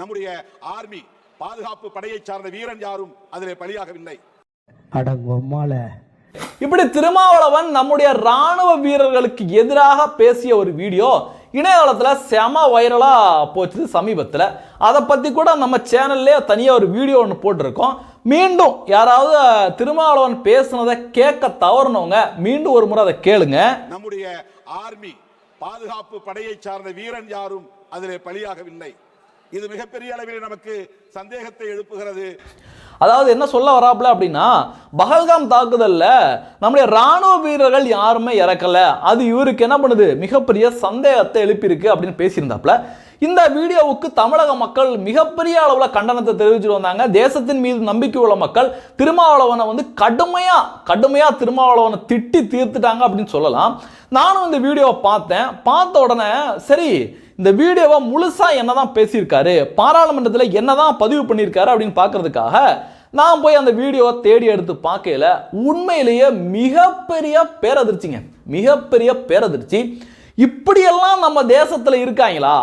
நம்முடைய ஆர்மி பாதுகாப்பு படையை சார்ந்த வீரன் யாரும் அதிலே பலியாகவில்லை. அடங்கொம்மால இப்படி திருமாவளவன் நம்முடைய ராணுவ வீரர்களுக்கு எதிராக பேசிய ஒரு வீடியோ இணையதளத்தில் செம வைரலாக போச்சு சமீபத்தில். அதை பற்றி கூட நம்ம சேனல்லே தனியாக ஒரு வீடியோ ஒன்று போட்டிருக்கோம். மீண்டும் யாராவது திருமாவளவன் பேசுனதை கேட்க தவறுனவங்க மீண்டும் ஒரு முறை அதை கேளுங்க. நம்முடைய ஆர்மி பாதுகாப்பு படையை சார்ந்த வீரன் யாரும் அதிலே பலியாகவில்லை. இது மிகப்பெரிய அளவில் நமக்கு சந்தேகத்தை எழுப்புகிறது. அதாவது என்ன சொல்ல வராப்புல அப்படின்னா பஹல்காம் தாக்குதல்ல நம்முடைய ராணுவ வீரர்கள் யாருமே இறக்கல. அது இவருக்கு என்ன பண்ணுது? மிகப்பெரிய சந்தேகத்தை எழுப்பியிருக்கு அப்படின்னு பேசியிருந்தாப்புல. இந்த வீடியோவுக்கு தமிழக மக்கள் மிகப்பெரிய அளவில் கண்டனத்தை தெரிவிச்சுட்டு வந்தாங்க. தேசத்தின் மீது நம்பிக்கை உள்ள மக்கள் திருமாவளவனை வந்து கடுமையா கடுமையா திருமாவளவனை திட்டி தீர்த்துட்டாங்க அப்படின்னு சொல்லலாம். நானும் இந்த வீடியோவை பார்த்தேன். பார்த்த உடனே சரி இந்த வீடியோவை முழுசா என்னதான் பேசியிருக்காரு பாராளுமன்றத்தில் என்னதான் பதிவு பண்ணியிருக்காரு அப்படின்னு பார்க்கறதுக்காக நான் போய் அந்த வீடியோவை தேடி எடுத்து பார்க்கல உண்மையிலேயே மிகப்பெரிய பேரதிர்ச்சிங்க. மிகப்பெரிய பேரதிர்ச்சி. இப்படியெல்லாம் நம்ம தேசத்தில் இருக்காங்களா?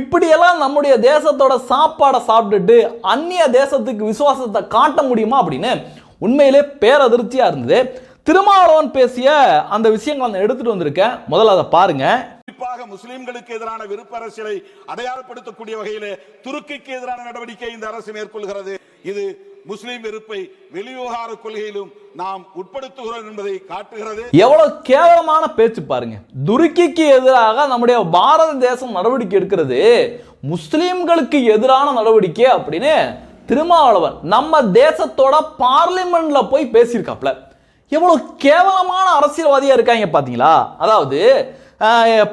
இப்படியெல்லாம் நம்முடைய தேசத்தோட சாப்பாடை சாப்பிட்டுட்டு அந்நிய தேசத்துக்கு விசுவாசத்தை காட்ட முடியுமா அப்படின்னு உண்மையிலே பேரதிர்ச்சியாக இருந்தது. திருமாவளவன் பேசிய அந்த விஷயங்களை நான் எடுத்துட்டு வந்திருக்கேன். முதல்ல அதை பாருங்க. குறிப்பாக முஸ்லிம்களுக்கு எதிரான விருப்ப அரசியலை அடையாளப்படுத்தக்கூடிய வகையிலே துருக்கிக்கு எதிரான நடவடிக்கை இந்த அரசு மேற்கொள்கிறது. இது முஸ்லிம் வெறுப்பை வெளிவிவகார கொள்கையிலும் நாம் உட்படுத்துகிறோம் என்பதை காட்டுகிறது. எவ்வளவு கேவலமான பேச்சு பாருங்க. துருக்கிக்கு எதிராக நம்முடைய பாரத தேசம் நடவடிக்கை எடுக்கிறது. முஸ்லிம்களுக்கு எதிரான நடவடிக்கை அப்படின்னு திருமாவளவன் நம்ம தேசத்தோட பார்லிமெண்ட்ல போய் பேசியிருக்காப்ல. எவ்வளவு கேவலமான அரசியல்வாதியா இருக்காங்க பாத்தீங்களா? அதாவது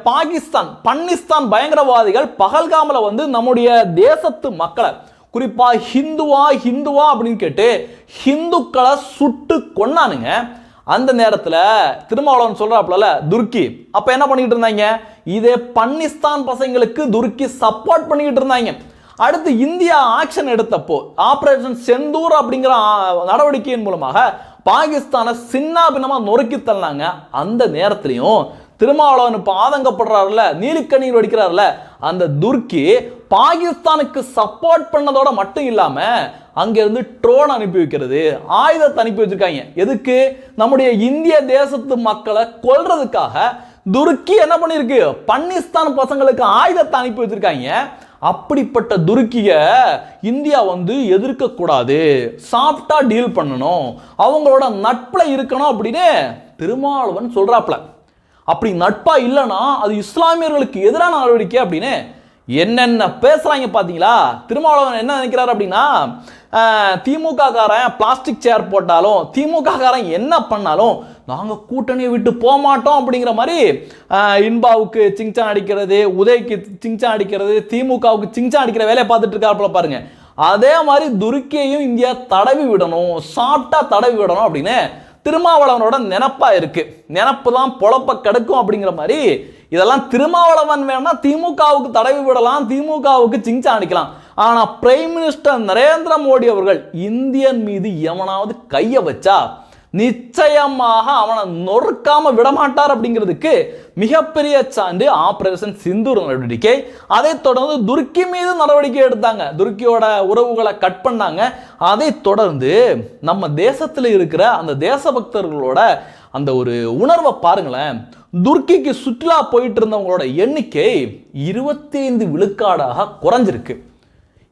பாகிஸ்தான் பன்னிஸ்தான் பயங்கரவாதிகள் பகல்காமல வந்து நம்முடைய தேசத்து மக்களை குறிப்பாக ஹிந்துவா ஹிந்துவா அப்படின்னு கேட்டு ஹிந்துக்களை சுட்டு கொன்னானுங்க. அந்த நேரத்தில் திருமாவளவன் சொல்கிறாப்புல துர்க்கி அப்போ என்ன பண்ணிக்கிட்டு இருந்தாங்க? இதே பன்னிஸ்தான் பசங்களுக்கு துர்க்கி சப்போர்ட் பண்ணிக்கிட்டு இருந்தாங்க. அடுத்து இந்தியா ஆக்ஷன் எடுத்தப்போ ஆப்ரேஷன் செந்தூர் அப்படிங்கிற நடவடிக்கையின் மூலமாக பாகிஸ்தானை சின்ன நொறுக்கி தள்ளாங்க. அந்த நேரத்திலையும் திருமாவளவன் இப்போ ஆதங்கப்படுறாருல நீலிக்கண்ணீர் வடிக்கிறாருல அந்த துர்க்கி பாகிஸ்தானுக்கு சப்போர்ட் பண்ணதோட மட்டும் இல்லாமல் அங்கேருந்து ட்ரோன் அனுப்பி வைக்கிறது ஆயுதத்தை அனுப்பி வச்சிருக்காங்க. எதுக்கு? நம்முடைய இந்திய தேசத்து மக்களை கொல்றதுக்காக துருக்கி என்ன பண்ணிருக்கு பன்னிஸ்தான் பசங்களுக்கு ஆயுதத்தை அனுப்பி வச்சிருக்காங்க. அப்படிப்பட்ட துருக்கிய இந்தியா வந்து எதிர்க்க கூடாது. சாஃப்டா டீல் பண்ணணும். அவங்களோட நட்பில் இருக்கணும் அப்படின்னு திருமாவளவன் சொல்றாப்ல அப்படி நட்பா இல்லைன்னா அது இஸ்லாமியர்களுக்கு எதிரான நடவடிக்கை அப்படின்னு என்னென்ன பேசுறாங்க பாத்தீங்களா திருமாவளவன் என்ன நினைக்கிறாரு அப்படின்னா திமுக காரன் பிளாஸ்டிக் சேர் போட்டாலும் திமுக காரன் என்ன பண்ணாலும் நாங்கள் கூட்டணியை விட்டு போக மாட்டோம் அப்படிங்கிற மாதிரி இன்பாவுக்கு சிங்சான் அடிக்கிறது உதய்க்கு சிங்சான் அடிக்கிறது திமுகவுக்கு சிங்சான் அடிக்கிற வேலையை பார்த்துட்டு இருக்காருல பாருங்க. அதே மாதிரி துருக்கியையும் இந்தியா தடவி விடணும் சாப்பிட்டா தடவி விடணும் அப்படின்னு திருமாவளவனோட நினப்பா இருக்கு. நினப்பு தான் பொழப்ப கெடுக்கும் அப்படிங்கிற மாதிரி இதெல்லாம் திருமாவளவன் வேணா திமுகவுக்கு தடவி விடலாம் திமுகவுக்கு சிங்சா அடிக்கலாம். ஆனா பிரைம் மினிஸ்டர் நரேந்திர மோடி அவர்கள் இந்தியன் மீது எவனாவது கைய வச்சா நிச்சயமாக அவனை நொறுக்காம விடமாட்டார் அப்படிங்கிறதுக்கு மிகப்பெரிய சான்று ஆபரேஷன் சிந்தூர் நடவடிக்கை. அதைத் தொடர்ந்து துருக்கி மீது நடவடிக்கை எடுத்தாங்க. துருக்கியோட உறவுகளை கட் பண்ணாங்க. அதை தொடர்ந்து நம்ம தேசத்தில் இருக்கிற அந்த தேசபக்தர்களோட அந்த ஒரு உணர்வை பாருங்களேன். துருக்கிக்கு சுற்றுலா போயிட்டு இருந்தவங்களோட எண்ணிக்கை இருபத்தி ஐந்து விழுக்காடாக குறைஞ்சிருக்கு.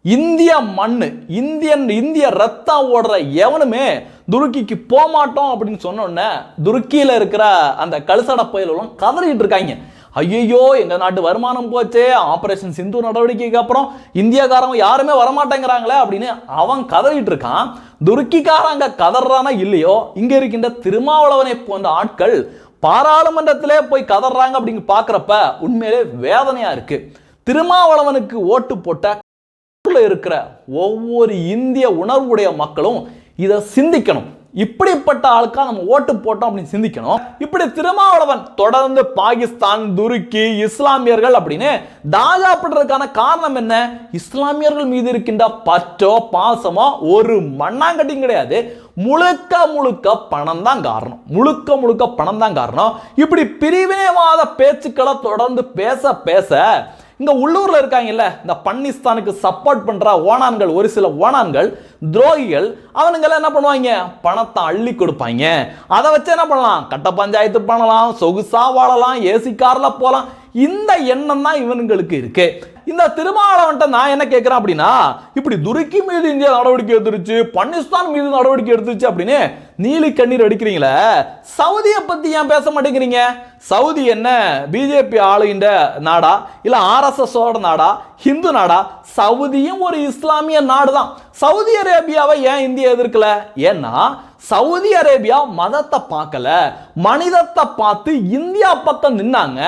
இந்திய மண்ணு இந்தியன் இந்திய ரத்தம் ஓடுற எவனுமே துருக்கிக்கு போக மாட்டோம் அப்படின்னு சொன்னோன்னே துருக்கியில் இருக்கிற அந்த கழுசட புயலெல்லாம் கதறிட்டு இருக்காங்க. ஐயோ எங்கள் நாட்டு வருமானம் போச்சே. ஆப்ரேஷன் சிந்து நடவடிக்கைக்கு அப்புறம் இந்தியாக்காரங்க யாருமே வரமாட்டேங்கிறாங்களே அப்படின்னு அவன் கதறிட்டு இருக்கான். துருக்கிக்காரங்க கதறானா இல்லையோ இங்கே இருக்கின்ற திருமாவளவனை போன்ற ஆட்கள் பாராளுமன்றத்திலே போய் கதறாங்க அப்படின்னு பார்க்குறப்ப உண்மையிலே வேதனையாக இருக்குது திருமாவளவனுக்கு ஓட்டு போட்ட இருக்கிற ஒவ்வொரு இந்திய உணர்வுடைய மக்களும் இதை சிந்திக்கணும். இப்படிப்பட்ட ஆளுக்கா நம்ம ஓட்டு போட்டோம் அப்படின்னு சிந்திக்கணும். இப்படி திருமாவளவன் தொடர்ந்து பாகிஸ்தான் துருக்கி இஸ்லாமியர்கள் அப்படின்னு தாஜாப்படுறதுக்கான காரணம் என்ன? இஸ்லாமியர்கள் மீது இருக்கின்ற பற்றோ பாசமோ ஒரு மண்ணாங்கட்டியும் கிடையாது. முழுக்க முழுக்க பணம் தான் காரணம். முழுக்க முழுக்க பணம் தான் காரணம். இப்படி பிரிவினைவாத பேச்சுக்களை தொடர்ந்து பேச பேச இந்த உள்ளூரில் இருக்காங்கல்ல இந்த பன்னிஸ்தானுக்கு சப்போர்ட் பண்ணுற ஓனான்கள் ஒரு சில ஓனான்கள் துரோகிகள் அவனுங்கெல்லாம் என்ன பண்ணுவாங்க? பணத்தை அள்ளி கொடுப்பாங்க. அதை வச்சு என்ன பண்ணலாம்? கட்ட பஞ்சாயத்து பண்ணலாம் சொகுசா வாழலாம் ஏசி காரில் போகலாம் இந்த எண்ணம் தான் இவனுங்களுக்கு இருக்கு. இந்த திருமாவளவன்ட்ட நான் என்ன கேட்குறேன் அப்படின்னா இப்படி துருக்கி மீது இந்தியா நடவடிக்கை எடுத்துருச்சு பன்னிஸ்தான் மீது நடவடிக்கை எடுத்துருச்சு அப்படின்னு நீலி கண்ணீர் அடிக்கிறீங்களே சவுதியை பற்றி ஏன் பேச மாட்டேங்கிறீங்க? சவுதி என்ன பிஜேபி ஆளுகின்ற நாடா? இல்லை ஆர்எஸ்எஸோட நாடா? ஹிந்து நாடா? சவுதியும் ஒரு இஸ்லாமிய நாடு தான் சவுதி அரேபியாவை ஏன் இந்தியா எதிர்க்கல? ஏன்னா சவுதி அரேபியா மதத்தை பார்க்கல மனிதத்தை பார்த்து இந்தியா பக்கம் நின்னாங்க.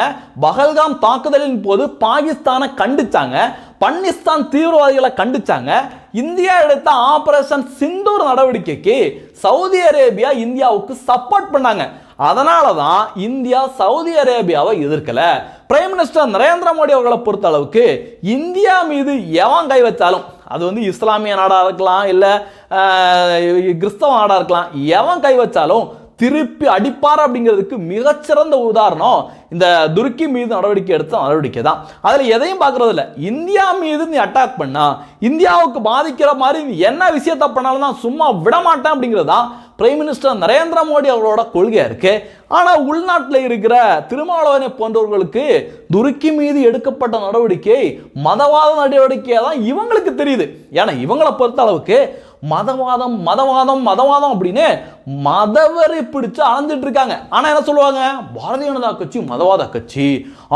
பகல்காம் தாக்குதலின் போது பாகிஸ்தானை கண்டிச்சாங்க. பன்னிஸ்தான் தீவிரவாதிகளை கண்டிச்சாங்க. இந்தியா எடுத்த ஆபரேஷன் சிந்தூர் நடவடிக்கைக்கு சவுதி அரேபியா இந்தியாவுக்கு சப்போர்ட் பண்ணாங்க. அதனால தான் இந்தியா சவுதி அரேபியாவை எதிர்க்கலை. பிரைம் மினிஸ்டர் நரேந்திர மோடி அவர்களை பொறுத்த அளவுக்கு இந்தியா மீது எவன் கை வச்சாலும் அது வந்து இஸ்லாமிய நாடாக இருக்கலாம் இல்லை கிறிஸ்தவ நாடாக இருக்கலாம் எவன் கை வச்சாலும் திருப்பி அடிப்பார் அப்படிங்கிறதுக்கு மிகச்சிறந்த உதாரணம் இந்த துருக்கி மீது நடவடிக்கை எடுத்த நடவடிக்கை தான். அதில் எதையும் பார்க்கறது இல்லை இந்தியா மீது நீ அட்டாக் பண்ணா இந்தியாவுக்கு பாதிக்கிற மாதிரி நீ என்ன விஷயத்த பண்ணாலும் நான் சும்மா விடமாட்டேன் அப்படிங்கிறது தான் பிரைம் மினிஸ்டர் நரேந்திர மோடி அவர்களோட கொள்கையாக இருக்கு. ஆனால் உள்நாட்டில் இருக்கிற திருமாவளவனை போன்றவர்களுக்கு துருக்கி மீது எடுக்கப்பட்ட நடவடிக்கை மதவாத நடவடிக்கையாக தான் இவங்களுக்கு தெரியுது. ஏன்னா இவங்களை பொறுத்த அளவுக்கு மதவாதம் மதவாதம் மதவாதம் அப்படின்னு மதவரை பிடிச்சு அலைஞ்சிட்டு இருக்காங்க. ஆனால் என்ன சொல்லுவாங்க? பாரதிய ஜனதா கட்சி மதவாத கட்சி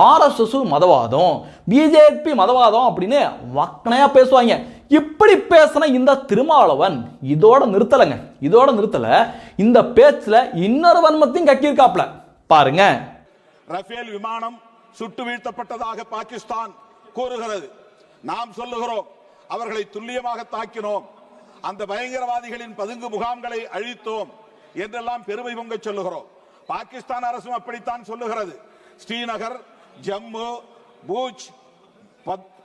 ஆர்எஸ்எஸ் மதவாதம் பிஜேபி மதவாதம் அப்படின்னு வக்கனையாக பேசுவாங்க. இப்படி பேசின இந்த திருமாவளவன் இதோட நிறுத்தலைங்க. இதோட நிறுத்தல. இந்த பேச்சுல இன்னொரு வன்மத்தையும் கக்கியிருக்காப்ல பாருங்க. ரஃபேல் விமானம் சுட்டு வீழ்த்தப்பட்டதாக பாகிஸ்தான் கூறுகிறது. நாம் சொல்லுகிறோம் அவர்களை துல்லியமாக தாக்கினோம். அந்த பயங்கரவாதிகளின் பதுங்கு முகாம்களை அழித்தோம் என்றெல்லாம் பெருமை பொங்க சொல்லுகிறோம். பாகிஸ்தான் அரசும் அப்படித்தான் சொல்லுகிறது. ஸ்ரீநகர் ஜம்மு பூஜ்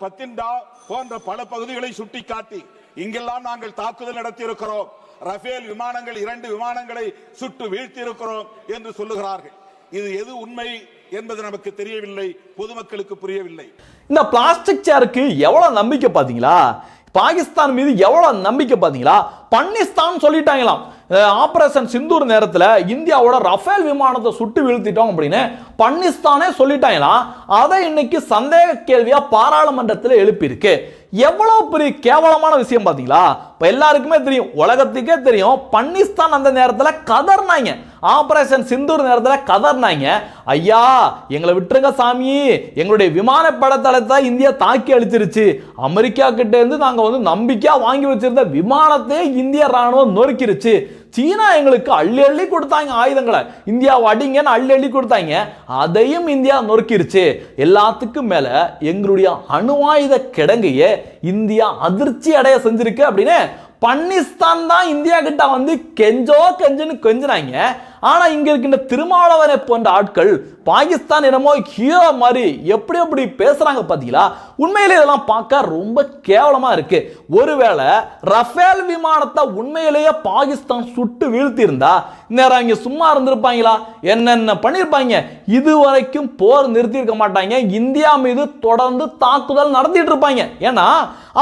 பத்திண்டா போன்ற பல பகுதிகளை சுட்டிக்காட்டி இங்கெல்லாம் நாங்கள் தாக்குதல் நடத்தியிருக்கிறோம். ரஃபேல் விமானங்கள் இரண்டு விமானங்களை சுட்டு வீழ்த்தியிருக்கிறோம் என்று சொல்லுகிறார்கள். இது எது உண்மை என்பது நமக்கு தெரியவில்லை பொதுமக்களுக்கு புரியவில்லை. இந்த பிளாஸ்டிக் சேருக்கு எவ்வளவு நம்பிக்கை பாத்தீங்களா பாகிஸ்தான் மீது எவ்வளோ நம்பிக்கை பார்த்தீங்களா? பன்னிஸ்தான் சொல்லிட்டாங்களாம். ஆபரேஷன் சிந்தூர் நேரத்தில் இந்தியாவோட ரஃபேல் விமானத்தை சுட்டு வீழ்த்திட்டோம் அப்படின்னு பன்னிஸ்தானே சொல்லிட்டாங்களாம். அதை இன்னைக்கு சந்தேக கேள்வியாக பாராளுமன்றத்தில் எழுப்பியிருக்கு. எவ்வளோ பெரிய கேவலமான விஷயம் பார்த்தீங்களா? இப்போ எல்லாருக்குமே தெரியும். உலகத்துக்கே தெரியும். பன்னிஸ்தான் அந்த நேரத்தில் கதர்னாங்க. ஆபரேஷன் சிந்தூர் நேரத்தில் கதர்னாங்க. ஐயா எங்களை விட்டுருங்க சாமி. எங்களுடைய விமானப்படத்தளத்தை இந்தியா தாக்கி அழிச்சிருச்சு. அமெரிக்கா கிட்டேருந்து நாங்கள் வந்து நம்பிக்கையாக வாங்கி வச்சிருந்த விமானத்தை இந்திய ராணுவம் நொறுக்கிருச்சு. சீனா எங்களுக்கு அள்ளி அள்ளி கொடுத்தாங்க ஆயுதங்களை. இந்தியா அடிங்கன்னு அள்ளி அள்ளி கொடுத்தாங்க. அதையும் இந்தியா நொறுக்கிருச்சு. எல்லாத்துக்கும் மேலே எங்களுடைய அணு ஆயுத கிடங்கையே இந்தியா அதிர்ச்சி அடைய செஞ்சிருக்கு அப்படின்னு பன்னிஸ்தான் தான் இந்தியா கிட்ட வந்து கெஞ்சோ கெஞ்சுன்னு கெஞ்சுறாங்க. ஆனா இங்க இருக்கின்ற திருமாவளவனை போன்ற ஆட்கள் பாகிஸ்தான் என்னமோ ஹீரோ மாதிரி எப்படி எப்படி பேசுறாங்க பாத்தீங்களா? உண்மையிலே இதெல்லாம் பார்க்க ரொம்ப கேவலமா இருக்கு. ஒருவேளை ரஃபேல் விமானத்தை உண்மையிலேயே பாகிஸ்தான் சுட்டு வீழ்த்தி இருந்தா நேரம் இங்க சும்மா இருந்திருப்பாங்களா? என்னென்ன பண்ணிருப்பாங்க இதுவரைக்கும் போர் நிறுத்தி இருக்க மாட்டாங்க. இந்தியா மீது தொடர்ந்து தாக்குதல் நடத்திட்டு இருப்பாங்க. ஏன்னா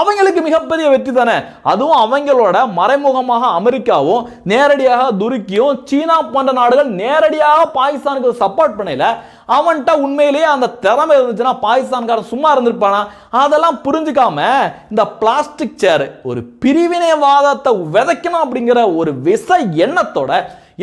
அவங்களுக்கு மிகப்பெரிய வெற்றி தானே. அதுவும் அவங்களோட மறைமுகமாக அமெரிக்காவும் நேரடியாக துருக்கியும் சீனா போன்ற நாடுகள் நேரடியாக பாகிஸ்தானுக்கு சப்போர்ட் பண்ணல அவன்கிட்ட உண்மையிலேயே அந்த திறமை இருந்துச்சுன்னா பாகிஸ்தான்காரன் சும்மா இருந்திருப்பானா? அதெல்லாம் புரிஞ்சுக்காம இந்த பிளாஸ்டிக் சேர் ஒரு பிரிவினைவாதத்தை விதைக்கணும் அப்படிங்கிற ஒரு விச எண்ணத்தோட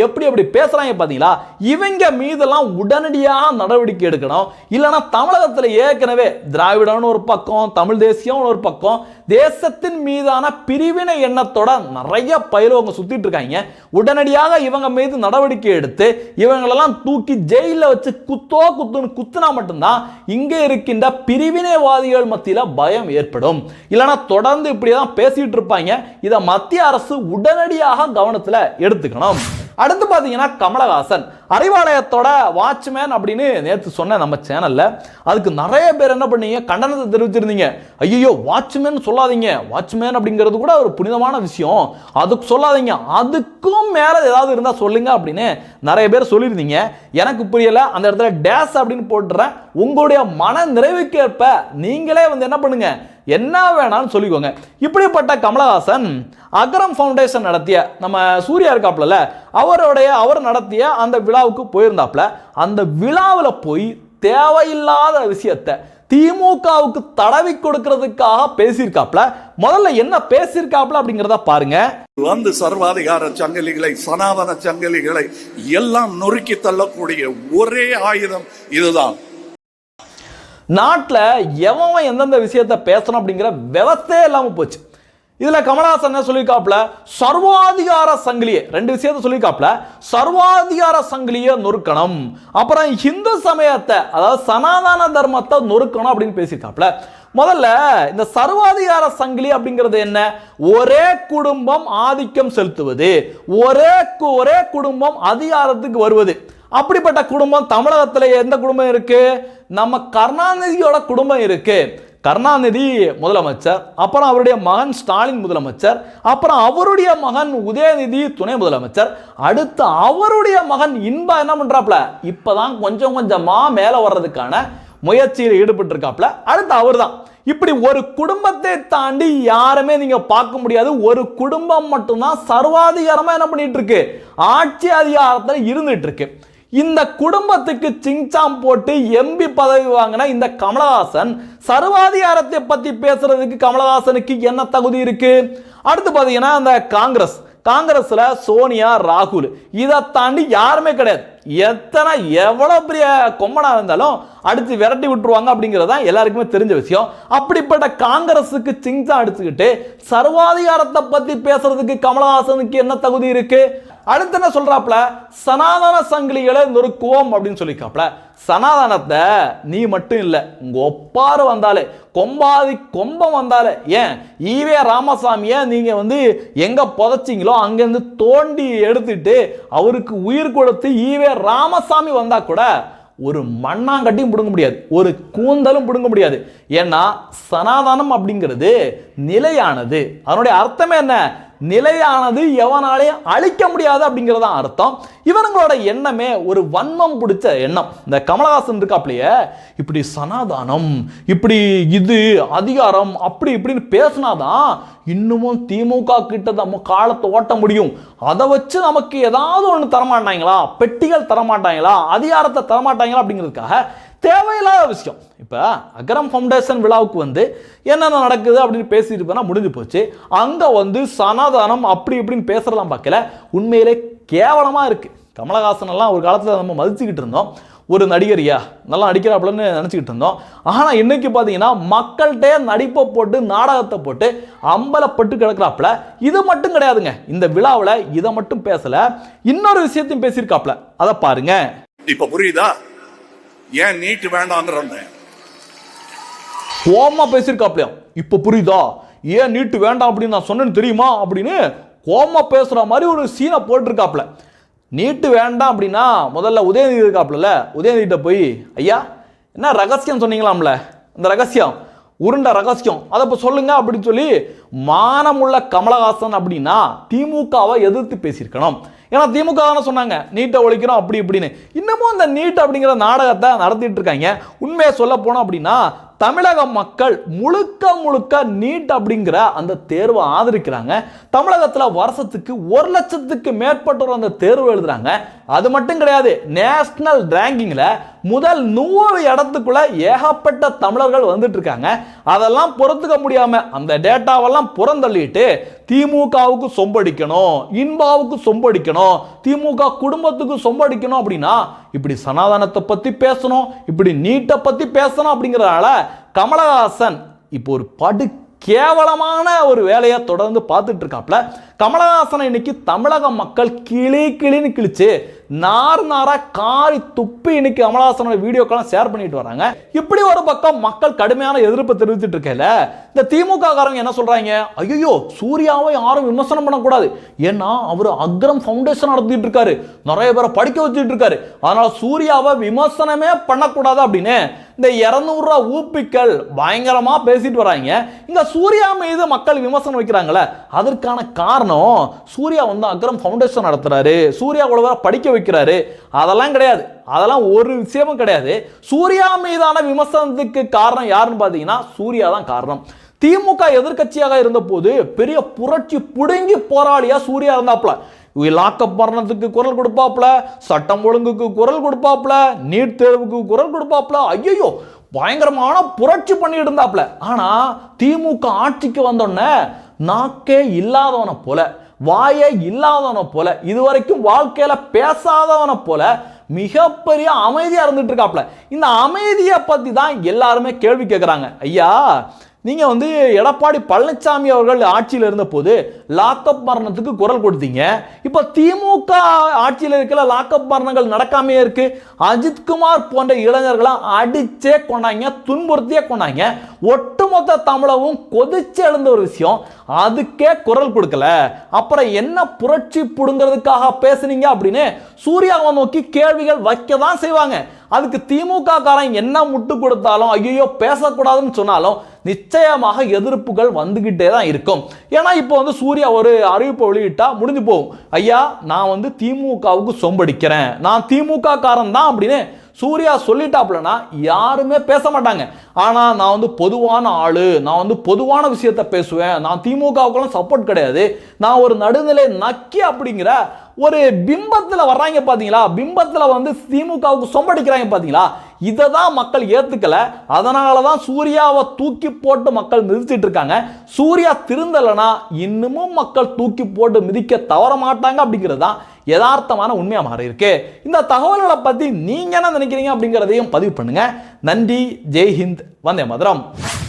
எப்படி எப்படி பேசுறாங்க பாத்தீங்களா? இவங்க மீதெல்லாம் உடனடியாக நடவடிக்கை எடுக்கணும். இல்லைன்னா தமிழகத்தில் ஏற்கனவே திராவிடம்னு ஒரு பக்கம் தமிழ் தேசியம்னு ஒரு பக்கம் தேசத்தின் மீதான பிரிவினை எண்ணத்தோட நிறைய பயிரவங்க சுத்திட்டு இருக்காங்க. உடனடியாக இவங்க மீது நடவடிக்கை எடுத்து இவங்களெல்லாம் தூக்கி ஜெயிலில் வச்சு குத்தோ குத்துன்னு குத்துனா மட்டும்தான் இங்கே இருக்கின்ற பிரிவினைவாதிகள் மத்தியில் பயம் ஏற்படும். இல்லைன்னா தொடர்ந்து இப்படி தான் பேசிட்டு இருப்பாங்க. இதை மத்திய அரசு உடனடியாக கவனத்தில் எடுத்துக்கணும். அடுத்து பார்த்தீங்கன்னா கமலஹாசன். அறிவாலயத்தோட வாட்ச்மேன் அப்படின்னு நேற்று சொன்னேன் நம்ம சேனலில் அதுக்கு நிறைய பேர் என்ன பண்ணீங்க? கண்டனத்தை தெரிவிச்சிருந்தீங்க. ஐயோ வாட்ச்மேன் சொல்லாதீங்க. வாட்ச்மேன் அப்படிங்கிறது கூட ஒரு புனிதமான விஷயம். அதுக்கு சொல்லாதீங்க. அதுக்கும் மேலே ஏதாவது இருந்தால் சொல்லுங்க அப்படின்னு நிறைய பேர் சொல்லியிருந்தீங்க. எனக்கு புரியல. அந்த இடத்துல டேஸ் அப்படின்னு போட்டுறேன். உங்களுடைய மன நிறைவுக்கேற்ப நீங்களே வந்து என்ன பண்ணுங்க? என்ன வேணாலும் சொல்லிக்கோங்க. இப்படிப்பட்ட கமலஹாசன் அகரம் ஃபவுண்டேஷன் நடத்திய நம்ம சூர்யா இருக்காப்ல அவருடைய அவர் நடத்திய அந்த விழா விழாவுக்கு போயிருந்தாப்ல அந்த விழாவில் போய் தேவையில்லாத விஷயத்தை திமுகவுக்கு தடவி கொடுக்கறதுக்காக பேசியிருக்காப்ல முதல்ல என்ன பேசியிருக்காப்ல அப்படிங்கிறத பாருங்க. வந்து சர்வாதிகார சங்கிலிகளை சனாதன சங்கிலிகளை எல்லாம் நொறுக்கி தள்ளக்கூடிய ஒரே ஆயுதம் இதுதான். நாட்டில் எவன் எந்தெந்த விஷயத்தை பேசணும் அப்படிங்கிற விவஸ்தே இல்லாமல் போச்சு. இதில் கமலஹாசன் என்ன சொல்லியிருக்காப்புல? சர்வாதிகார சங்கிலியை ரெண்டு விஷயத்த சொல்லியிருக்காப்புல. சர்வாதிகார சங்கிலியை நொறுக்கணும். அப்புறம் இந்து சமயத்தை அதாவது சனாதன தர்மத்தை நொறுக்கணும் அப்படின்னு பேசியிருக்காப்புல. முதல்ல இந்த சர்வாதிகார சங்கிலி அப்படிங்கிறது என்ன? ஒரே குடும்பம் ஆதிக்கம் செலுத்துவது. ஒரே ஒரே குடும்பம் அதிகாரத்துக்கு வருவது. அப்படிப்பட்ட குடும்பம் தமிழகத்தில் எந்த குடும்பம் இருக்கு? நம்ம கருணாநிதியோட குடும்பம் இருக்கு. கருணாநிதி முதலமைச்சர் அப்புறம் அவருடைய மகன் ஸ்டாலின் முதலமைச்சர் அப்புறம் அவருடைய மகன் உதயநிதி துணை முதலமைச்சர் அடுத்து அவருடைய மகன் இன்பா என்ன பண்ணுறாப்புல இப்போதான் கொஞ்சம் கொஞ்சமாக மேலே வர்றதுக்கான முயற்சியில் ஈடுபட்டிருக்காப்ல அடுத்து அவர்தான். இப்படி ஒரு குடும்பத்தை தாண்டி யாருமே நீங்க பார்க்க முடியாது. ஒரு குடும்பம் மட்டும்தான் சர்வாதிகாரமா என்ன பண்ணிட்டு இருக்கு? ஆட்சி அதிகாரத்தில் இருந்துட்டு இருக்கு. இந்த குடும்பத்துக்கு சிங்சாம் போட்டு எம்பி பதவி வாங்கின இந்த கமலஹாசன் சர்வாதிகாரத்தை பத்தி பேசுறதுக்கு கமலஹாசனுக்கு என்ன தகுதி இருக்கு? அடுத்து பாத்தீங்கன்னா அந்த காங்கிரஸ். காங்கிரஸ்ல சோனியா ராகுல். இதை தாண்டி யாருமே கிடையாது. எத்தனை எவ்வளவு பெரிய கொம்பனா இருந்தாலும் அடுத்து விரட்டி விட்டுருவாங்க அப்படிங்கிறது தான் எல்லாருக்குமே தெரிஞ்ச விஷயம். அப்படிப்பட்ட காங்கிரஸுக்கு சிங்சா அடிச்சுக்கிட்டு சர்வாதிகாரத்தை பத்தி பேசுறதுக்கு கமலஹாசனுக்கு என்ன தகுதி இருக்கு? அடுத்து என்ன சொல்றாப்ல சனாதன சங்கிலிகளை நொறுக்குவோம் அப்படின்னு சொல்லிக்காப்ல சனாதனத்தை நீ மட்டும் இல்லை உங்க ஒப்பாறு வந்தாலே கொம்பாதி கொம்பம் வந்தாலே ஏன்? ஈவே ராமசாமியை நீங்க வந்து எங்க புதைச்சிங்களோ அங்கேருந்து தோண்டி எடுத்துட்டு அவருக்கு உயிர் கொடுத்து ஈவே ராமசாமி வந்தா கூட ஒரு மண்ணாங்கட்டியும் பிடுங்க முடியாது ஒரு கூந்தலும் பிடுங்க முடியாது. ஏன்னா சனாதனம் அப்படிங்கிறது நிலையானது. அதனுடைய அர்த்தமே என்ன? நிலையானது எவனாலையும் அழிக்க முடியாது அப்படிங்கிறது தான் அர்த்தம். இவனுங்களோட எண்ணமே ஒரு வன்மம் பிடிச்ச எண்ணம். இந்த கமலஹாசன் இருக்காப்லையே இப்படி சனாதானம் இப்படி இது அதிகாரம் அப்படி இப்படின்னு பேசினாதான் இன்னமும் திமுக கிட்ட நம்ம காலத்தை ஓட்ட முடியும். அதை வச்சு நமக்கு ஏதாவது ஒன்று தரமாட்டாங்களா? பெட்டிகள் தரமாட்டாங்களா? அதிகாரத்தை தரமாட்டாங்களா அப்படிங்கிறதுக்காக தேவையில்லாத விஷயம். இப்போ அகரம் ஃபவுண்டேஷன் விழாவுக்கு வந்து என்னென்ன நடக்குது அப்படின்னு பேசிட்டு முடிஞ்சு போச்சு. அங்கே வந்து சனாதானம் அப்படி இப்படின்னு பேசுறதெல்லாம் பார்க்கல. உண்மையிலே கேவலமாக இருக்குது கமலஹாசன் எல்லாம் ஒரு காலத்தில் நம்ம மதிச்சுக்கிட்டு இருந்தோம். ஒரு நடிகரியா? நல்லா நடிக்கிறாப்புலன்னு நினச்சிக்கிட்டு இருந்தோம். ஆனால் இன்னைக்கு பார்த்தீங்கன்னா மக்கள்கிட்டே நடிப்பை போட்டு நாடகத்தை போட்டு அம்பலப்பட்டு கிடக்குறாப்புல. இது மட்டும் கிடையாதுங்க. இந்த விழாவில் இதை மட்டும் பேசலை. இன்னொரு விஷயத்தையும் பேசியிருக்காப்புல. அதை பாருங்க. இப்ப புரியுதா? ஏன் நீட்டு வேண்டாங்கிறேன் கோமா பேசியிருக்காப்லையாம் இப்போ புரியுதா? ஏன் நீட்டு வேண்டாம் அப்படின்னு நான் சொன்னேன்னு தெரியுமா? அப்படின்னு கோமா பேசுகிற மாதிரி ஒரு சீனை போட்டிருக்காப்ல நீட்டு வேண்டாம் அப்படின்னா முதல்ல உதயநிதி இருக்காப்புல உதயநிதிட்ட போய் ஐயா என்ன ரகசியம் சொன்னீங்களாம்ல? இந்த ரகசியம் உருண்ட ரகசியம் அதை இப்போ சொல்லுங்க அப்படின்னு சொல்லி மானமுள்ள கமலஹாசன் அப்படின்னா திமுகவை எதிர்த்து பேசியிருக்கணும். ஏன்னா திமுக தானே சொன்னாங்க நீட்டை ஒழிக்கிறோம் அப்படி இப்படின்னு. இன்னமும் அந்த நீட் அப்படிங்கிற நாடகத்தை நடத்திட்டு இருக்காங்க. உண்மையை சொல்ல போனோம் அப்படின்னா தமிழக மக்கள் முழுக்க முழுக்க நீட் அப்படிங்கிற அந்த தேர்வை ஆதரிக்கிறாங்க. தமிழகத்தில் வருஷத்துக்கு ஒரு லட்சத்துக்கு மேற்பட்டோர் அந்த தேர்வு எழுதுறாங்க. அது மட்டும் கிடையாது நேஷனல் ரேங்கிங்கில் முதல் நூறு இடத்துக்குள்ள ஏகப்பட்ட தமிழர்கள் வந்துட்டு இருக்காங்க அதெல்லாம் பொறுத்துக்க முடியாம அந்த டேட்டாவெல்லாம் புறந்தள்ளிட்டு திமுகவுக்கு சொம்படிக்கணும் இன்பாவுக்கு சொம்படிக்கணும் திமுக குடும்பத்துக்கு சொம்படிக்கணும் அப்படின்னா இப்படி சனாதனத்தை பத்தி பேசணும் இப்படி நீட்டை பத்தி பேசணும் அப்படிங்கிறதுனால கமலஹாசன் இப்போ ஒரு படு கேவலமான ஒரு வேலையை தொடர்ந்து பார்த்துட்டு இருக்காப்ல கமலஹாசனை இன்னைக்கு தமிழக மக்கள் கிளி கிளின்னு கிழிச்சு நார் நாராக காரி துப்பி இன்னைக்கு கமலஹாசனோட வீடியோக்கெல்லாம் ஷேர் பண்ணிட்டு வராங்க. இப்படி ஒரு பக்கம் மக்கள் கடுமையான எதிர்ப்பு தெரிவித்துட்டு இருக்கல இந்த திமுக காரங்க என்ன சொல்றாங்க? ஐயோ சூர்யாவை யாரும் விமர்சனம் பண்ணக்கூடாது. ஏன்னா அவர் அக்ரம் ஃபவுண்டேஷன் நடத்திட்டு இருக்காரு நிறைய பேரை படிக்க வச்சுட்டு இருக்காரு அதனால சூர்யாவை விமர்சனமே பண்ணக்கூடாது அப்படின்னு இந்த இரநூறுவா ஊப்பிக்கள் பயங்கரமா பேசிட்டு வராங்க. இந்த சூர்யா மீது மக்கள் விமர்சனம் வைக்கிறாங்களே அதற்கான காரணம் சூர்யா வந்து அக்ரம் ஃபவுண்டேஷன் நடத்துறாரு சூர்யா கூட படிக்க வைக்கிறாரு அதெல்லாம் கிடையாது. அதெல்லாம் ஒரு விஷயமும் கிடையாது. சூர்யா மீதான விமர்சனத்துக்கு காரணம் யாருன்னு பார்த்தீங்கன்னா சூர்யா தான் காரணம். திமுக எதிர்க்கட்சியாக இருந்தபோது பெரிய புரட்சி புடுங்கி போராளியா சூர்யா இருந்தாப்ல லாக்கப் மரணத்துக்கு குரல் கொடுப்பாப்புல சட்டம் ஒழுங்குக்கு குரல் கொடுப்பாப்ல நீட் தேர்வுக்கு குரல் கொடுப்பாப்புல. ஐயோ பயங்கரமான புரட்சி பண்ணிட்டு இருந்தாப்புல ஆனா திமுக ஆட்சிக்கு வந்தோடனே நாக்கே இல்லாதவனை போல வாயே இல்லாதவனை போல இதுவரைக்கும் வாழ்க்கையில பேசாதவனை போல மிகப்பெரிய அமைதியா இருந்துட்டு இருக்காப்ல இந்த அமைதியை பத்தி தான் எல்லாருமே கேள்வி கேட்குறாங்க ஐயா நீங்கள் வந்து எடப்பாடி பழனிசாமி அவர்கள் ஆட்சியில் இருந்தபோது லாக்அப் மரணத்துக்கு குரல் கொடுத்தீங்க. இப்போ திமுக ஆட்சியில் இருக்கிற லாக்அப் மரணங்கள் நடக்காமே இருக்கு. அஜித்குமார் போன்ற இளைஞர்களாம் அடிச்சே கொண்டாங்க துன்புறுத்தியே கொண்டாங்க ஒட்டுமொத்த தமிழவும் கொதிச்சு எழுந்த ஒரு விஷயம் அதுக்கே குரல் கொடுக்கல. அப்புறம் என்ன புரட்சி புடுங்கிறதுக்காக பேசுனீங்க அப்படின்னு சூர்யாவை நோக்கி கேள்விகள் வைக்க தான் செய்வாங்க. அதுக்கு திமுக காரன் என்ன முட்டு கொடுத்தாலும் ஐயோ பேசக்கூடாதுன்னு சொன்னாலும் நிச்சயமாக எதிர்ப்புகள் வந்துக்கிட்டே தான் இருக்கும். ஏன்னா இப்போ வந்து சூர்யா ஒரு அறிவிப்பு வெளியிட்டா முடிஞ்சு போகும். ஐயா நான் வந்து திமுகவுக்கு சொம்படிக்கிறேன். நான் திமுக காரன் தான் அப்படின்னு சூர்யா சொல்லிட்டாப்லனா யாருமே பேச மாட்டாங்க. ஆனால் நான் வந்து பொதுவான ஆள். நான் வந்து பொதுவான விஷயத்த பேசுவேன். நான் திமுகவுக்கெல்லாம் சப்போர்ட் கிடையாது. நான் ஒரு நடுநிலை நக்கி அப்படிங்கிற ஒரு பிம்பத்தில் வர்றாங்க பார்த்தீங்களா பிம்பத்தில் வந்து திமுகவுக்கு சொம்படிக்கிறாங்க பார்த்தீங்களா இதை தான் மக்கள் ஏற்றுக்கலை அதனால தான் சூர்யாவை தூக்கி போட்டு மக்கள் மிதிச்சிட்டு இருக்காங்க. சூர்யா திருந்தலைனா இன்னமும் மக்கள் தூக்கி போட்டு மிதிக்க தவற மாட்டாங்க அப்படிங்கிறது தான் யதார்த்தமான உண்மையாக மாறி இருக்கு இந்த தகவல்களை பற்றி நீங்கள் என்ன நினைக்கிறீங்க அப்படிங்கிறதையும் பதிவு பண்ணுங்கள் நன்றி ஜெய்ஹிந்த் வந்தே மதுரம்.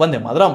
ஹிந்த் வந்தே மதுரம்